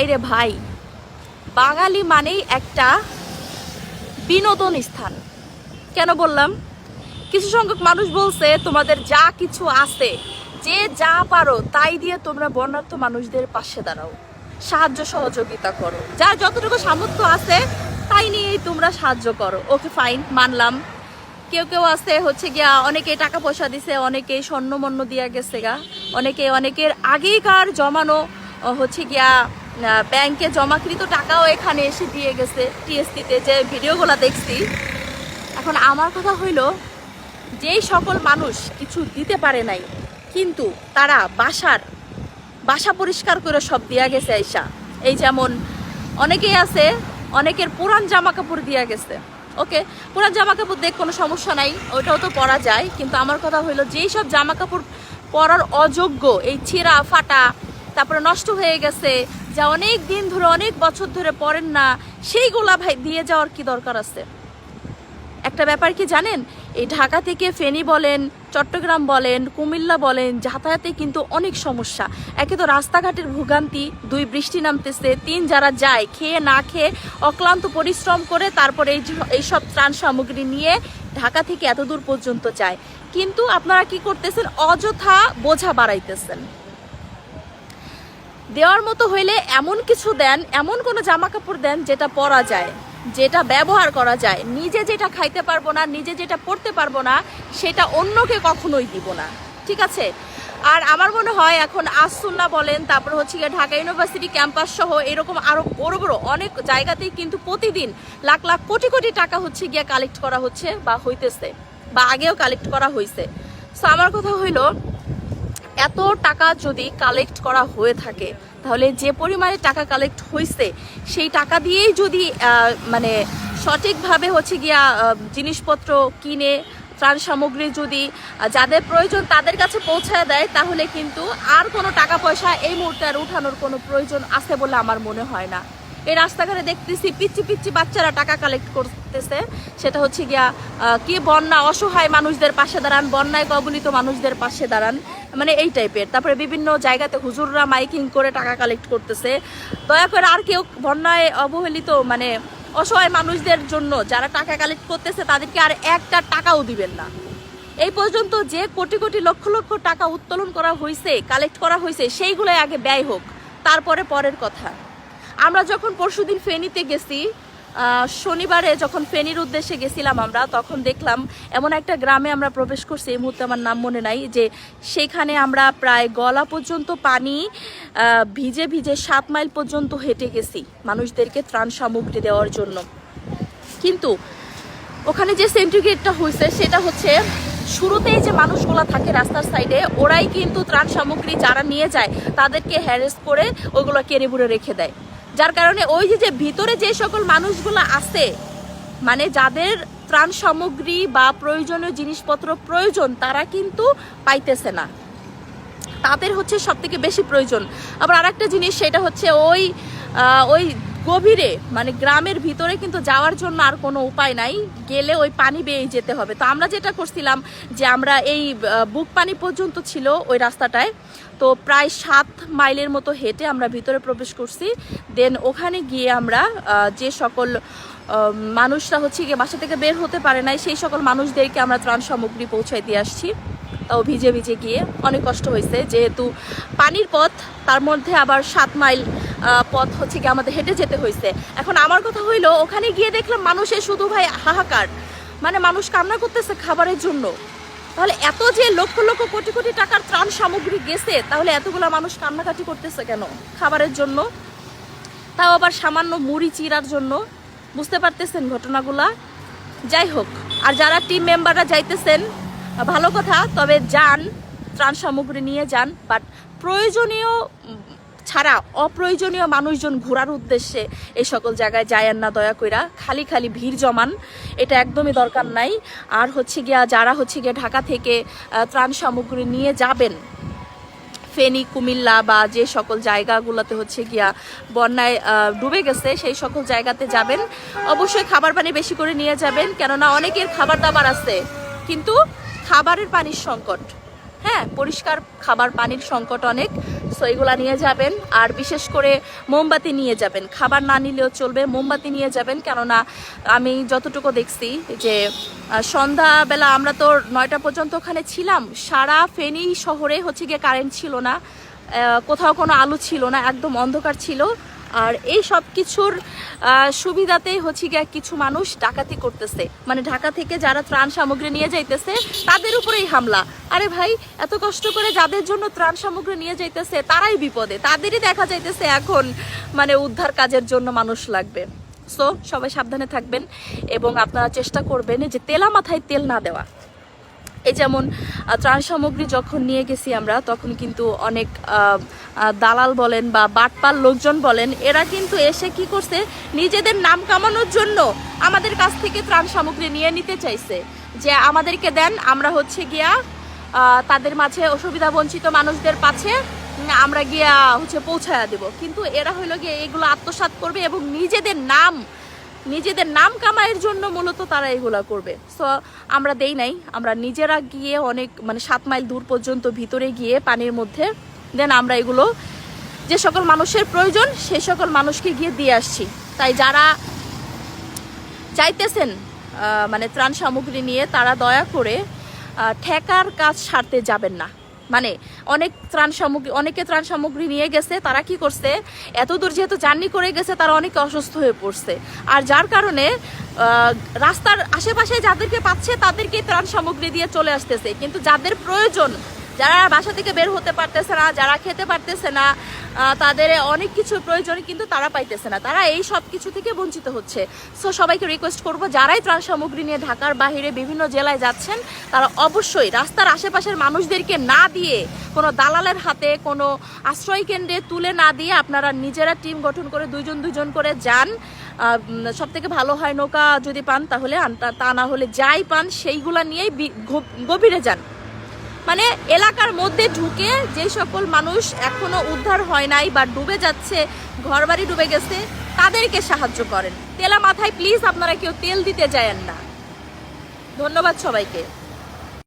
ভাই রে ভাই। বাঙালি মানেই একটা বিনোদন স্থান। কেন বললাম? কিছু সংখ্যক মানুষ বলছে, তোমাদের যা কিছু আছে, যে যা পারো, তাই দিয়ে তোমরা বর্ণার্থ মানুষদের পাশে দাঁড়াও। সাহায্য সহযোগিতা করো। যার যতটুকু সামর্থ্য আছে, তাই নিয়েই তোমরা সাহায্য করো। ওকে, ফাইন, মানলাম। কেউ কেউ আছে, হচ্ছে গিয়া অনেকে টাকা পয়সা দিছে অনেকে স্বর্ণ মন্য দিয়া গেছে গা। অনেকে অনেকের আগেকার জমানো হচ্ছে গিয়া ব্যাংকে জমাকৃত টাকাও এখানে এসে দিয়ে গেছে টিএসসিতে যে ভিডিওগুলো দেখছি। এখন আমার কথা হইল, যেই সকল মানুষ কিছু দিতে পারে নাই, কিন্তু তারা বাসার, বাসা পরিষ্কার করে সব দিয়া গেছে আইসা। এই যেমন অনেকেই আছে, অনেকের পুরান জামা কাপড় দিয়া গেছে। ওকে, পুরান জামা কাপড় দেখ কোনো সমস্যা নাই, ওইটাও তো পরা যায়, কিন্তু আমার কথা হইল, যেই সব জামা কাপড় পরার অযোগ্য, এই ছিঁড়া, ফাটা, তারপরে নষ্ট হয়ে গেছে যা অনেক দিন ধরে, অনেক বছর ধরে পড়েন না সেইগুলা ভাই দিয়ে যাওয়ার কি দরকার আছে? একটা ব্যাপার কি জানেন? এই ঢাকা থেকে ফেনী বলেন, চট্টগ্রাম বলেন, কুমিল্লা বলেন, যাতায়াতে কিন্তু অনেক সমস্যা। একে তো রাস্তাঘাটের ভোগান্তি, দুই বৃষ্টি নামতেছে, তিন যারা যায়, খেয়ে না খেয়ে অক্লান্ত পরিশ্রম করে তারপরে এই এইসব ত্রাণ সামগ্রী নিয়ে ঢাকা থেকে এত দূর পর্যন্ত যায়। কিন্তু আপনারা কি করতেছেন? অযথা বোঝা বাড়াইতেছেন। দেওয়ার মতো হইলে এমন কিছু দেন, এমন কোনো জামা কাপড় দেন যেটা পরা যায়, যেটা ব্যবহার করা যায়। নিজে যেটা খাইতে পারব না, নিজে যেটা পড়তে পারব না, সেটা অন্যকে কখনোই দিব না। ঠিক আছে? আর আমার মনে হয় এখন আসুন্না বলেন, তারপর হচ্ছে গিয়ে ঢাকা ইউনিভার্সিটি ক্যাম্পাস সহ এরকম আরও বড় বড় অনেক জায়গাতেই কিন্তু প্রতিদিন লাখ লাখ কোটি কোটি টাকা হচ্ছে গিয়ে কালেক্ট করা হচ্ছে বা হইতেছে বা আগেও কালেক্ট করা হয়েছে সো আমার কথা হইল এত টাকা যদি কালেক্ট করা হয়ে থাকে, তাহলে যে পরিমাণে টাকা কালেক্ট হয়েছে সেই টাকা দিয়েই যদি মানে সঠিকভাবে হচ্ছে গিয়া জিনিসপত্র কিনে, ত্রাণ সামগ্রী যদি যাদের প্রয়োজন তাদের কাছে পৌঁছায় দেয়, তাহলে কিন্তু আর কোনো টাকা পয়সা এই মুহূর্তে আর উঠানোর কোনো প্রয়োজন আছে বলে আমার মনে হয় না। এই রাস্তাঘাটে দেখতেছি পিচ্ছি পিচ্ছি বাচ্চারা টাকা কালেক্ট করতেছে। সেটা হচ্ছে গিয়া কি বন্যা, অসহায় মানুষদের পাশে দাঁড়ান, বন্যায় কবলিত মানুষদের পাশে দাঁড়ান। মানে এই টাইপের তারপরে বিভিন্ন জায়গাতে হুজুররা মাইকিং করে টাকা কালেক্ট করতেছে। দয়া করে আর কেউ বন্যায় অবহেলিত মানে অসহায় মানুষদের জন্য যারা টাকা কালেক্ট করতেছে, তাদেরকে আর একটা টাকাও দিবেন না। এই পর্যন্ত যে কোটি কোটি লক্ষ লক্ষ টাকা উত্তোলন করা হয়েছে কালেক্ট করা হয়েছে সেইগুলোই আগে ব্যয় হোক। তারপরে পরের কথা। আমরা যখন পরশুদিন ফেনীতে গেছি শনিবারে যখন ফেনীর উদ্দেশ্যে গেছিলাম আমরা, তখন দেখলাম এমন একটা গ্রামে আমরা প্রবেশ করছি, এই মুহূর্তে আমার নাম মনে নাই, যে সেখানে আমরা প্রায় গলা পর্যন্ত পানি ভিজে ভিজে সাত মাইল পর্যন্ত হেঁটে গেছি মানুষদেরকে ত্রাণ সামগ্রী দেওয়ার জন্য। কিন্তু ওখানে যে সেন্ট্রিগেটটা হয়েছে, সেটা হচ্ছে শুরুতেই যে মানুষগুলো থাকে রাস্তার সাইডে, ওরাই কিন্তু ত্রাণ সামগ্রী যারা নিয়ে যায়, তাদেরকে হ্যারেস করে ওগুলো কেড়ে বুড়ে রেখে দেয়। যার কারণে ওই যে ভিতরে যে সকল মানুষগুলো আছে মানে যাদের ত্রাণ সামগ্রী বা প্রয়োজনীয় জিনিসপত্র প্রয়োজন, তারা কিন্তু পাইতেছে না। তাদের হচ্ছে সব থেকে বেশি প্রয়োজন। আবার আরেকটা জিনিস, সেটা হচ্ছে ওই ওই গভীরে মানে গ্রামের ভিতরে কিন্তু যাওয়ার জন্য আর কোনো উপায় নাই, গেলে ওই পানি বেয়ে যেতে হবে। তো আমরা যেটা করছিলাম যে আমরা এই বুক পানি পর্যন্ত ছিল ওই রাস্তাটায়। তো প্রায় সাত মাইলের মতো হেঁটে আমরা ভিতরে প্রবেশ করছি। দেন ওখানে গিয়ে আমরা যে সকল মানুষরা হচ্ছে গিয়ে বাসা থেকে বের হতে পারে নাই, সেই সকল মানুষদেরকে আমরা ত্রাণ সামগ্রী পৌঁছায় দিয়ে আসছি। তাও ভিজে ভিজে গিয়ে অনেক কষ্ট হয়েছে। যেহেতু পানির পথ, তার মধ্যে আবার সাত মাইল পথ হচ্ছে কি আমাদের হেঁটে যেতে হয়েছে। এখন আমার কথা হইল, ওখানে গিয়ে দেখলাম মানুষের শুধু ভাই হাহাকার। মানে মানুষ কান্না করতেছে খাবারের জন্য। তাহলে এত যে লক্ষ লক্ষ কোটি কোটি টাকার ত্রাণ সামগ্রী গেছে, তাহলে এতগুলা মানুষ কান্নাকাটি করতেছে কেন? খাবারের জন্য? তাও আবার সামান্য মুড়ি চিরার জন্য? বুঝতে পারতেছেন ঘটনাগুলা? যাই হোক, আর যারা টিম মেম্বাররা যাইতেছেন ভালো কথা, তবে যান, ত্রাণ সামগ্রী নিয়ে যান বাট প্রয়োজনীয় ছাড়া অপ্রয়োজনীয় মানুষজন ঘোরার উদ্দেশ্যে এই সকল জায়গায় যায়েন না দয়া কইরা। খালি খালি ভিড় জমান, এটা একদমই দরকার নাই। আর হচ্ছে গিয়া যারা হচ্ছে গিয়া ঢাকা থেকে ত্রাণ সামগ্রী নিয়ে যাবেন, ফেনী, কুমিল্লা বা যে সকল জায়গাগুলোতে হচ্ছে গিয়া বন্যায় ডুবে গেছে, সেই সকল জায়গাতে যাবেন। অবশ্যই খাবার পানি বেশি করে নিয়ে যাবেন, কেননা অনেকের খাবার দাবার আছে। কিন্তু খাবারের পানির সংকট। হ্যাঁ পরিষ্কার খাবার পানির সংকট অনেক সো এগুলা নিয়ে যাবেন। আর বিশেষ করে মোমবাতি নিয়ে যাবেন। খাবার না নিলেও চলবে, মোমবাতি নিয়ে যাবেন। কেননা আমি যতটুকু দেখছি যে সন্ধ্যাবেলা আমরা তো নয়টা পর্যন্ত ওখানে ছিলাম। সারা ফেনী শহরে হচ্ছে গিয়ে কারেন্ট ছিল না। কোথাও কোনো আলো ছিল না, একদম অন্ধকার ছিল। আর এই সব কিছুর সুবিধাতেই হচ্ছে গিয়ে কিছু মানুষ ডাকাতি করতেছে। মানে ঢাকা থেকে যারা ত্রাণ সামগ্রী নিয়ে যাইতেছে, তাদের উপরেই হামলা। আরে ভাই, এত কষ্ট করে যাদের জন্য ত্রাণ সামগ্রী নিয়ে যাইতেছে, তারাই বিপদে। তাদেরই দেখা যাইতেছে এখন মানে উদ্ধার কাজের জন্য মানুষ লাগবে। সো সবাই সাবধানে থাকবেন এবং আপনারা চেষ্টা করবেন যে তেলা মাথায় তেল না দেওয়া। এই যেমন ত্রাণ সামগ্রী যখন নিয়ে গেছি আমরা, তখন কিন্তু অনেক দালাল বলেন বা বাটপাল লোকজন বলেন, এরা কিন্তু এসে কি করছে? নিজেদের নাম কামানোর জন্য আমাদের কাছ থেকে ত্রাণ সামগ্রী নিয়ে নিতে চাইছে। যে আমাদেরকে দেন, আমরা হচ্ছে গিয়া তাদের মাঝে অসুবিধা বঞ্চিত মানুষদের পাশে আমরা গিয়া হচ্ছে পৌঁছায়া দেব। কিন্তু এরা হইল গিয়ে এগুলো আত্মসাৎ করবে এবং নিজেদের নাম নিজেদের নাম কামাইয়ের জন্য মূলত তারা এগুলা করবে। সো আমরা দেই নাই। আমরা নিজেরা গিয়ে অনেক মানে সাত মাইল দূর পর্যন্ত ভিতরে গিয়ে পানির মধ্যে দেন আমরা এগুলো, যে সকল মানুষের প্রয়োজন সেই সকল মানুষকে গিয়ে দিয়ে আসছি। তাই যারা চাইতেছেন মানে ত্রাণ সামগ্রী নিয়ে তারা দয়া করে ঠেকার কাজ সারতে যাবেন না। মানে অনেক ত্রাণ সামগ্রী, অনেকে ত্রাণ সামগ্রী নিয়ে গেছে, তারা কি করছে? এত দূর যেহেতু জার্নি করে গেছে, তারা অনেকে অসুস্থ হয়ে পড়ছে। আর যার কারণে রাস্তার আশেপাশে যাদেরকে পাচ্ছে তাদেরকে ত্রাণ সামগ্রী দিয়ে চলে আসতেছে। কিন্তু যাদের প্রয়োজন যারা বাসা থেকে বের হতে পারতেছে না, যারা খেতে পারতেছে না তাদের অনেক কিছু প্রয়োজন কিন্তু তারা পাইতেছে না। তারা এই সব কিছু থেকে বঞ্চিত হচ্ছে। সো সবাইকে রিকোয়েস্ট করব, যারাই ত্রাণ সামগ্রী নিয়ে ঢাকার বাইরে বিভিন্ন জেলায় যাচ্ছেন, তারা অবশ্যই রাস্তার আশেপাশের মানুষদেরকে না দিয়ে, কোনো দালালের হাতে, কোনো আশ্রয় কেন্দ্রে তুলে না দিয়ে আপনারা নিজেরা টিম গঠন করে দুইজন দুজন করে যান। সব থেকে ভালো হয় নৌকা যদি পান তাহলে তা না হলে যাই পান, সেইগুলা নিয়েই গভীরে যান। মানে এলাকার মধ্যে ঢুকে যে সকল মানুষ এখনও উদ্ধার হয় নাই বা ডুবে যাচ্ছে, ঘরবাড়ি ডুবে গেছে, তাদেরকে সাহায্য করেন। তেলা মাথায় প্লিজ আপনারা কেউ তেল দিতে যায়েন না। ধন্যবাদ সবাইকে।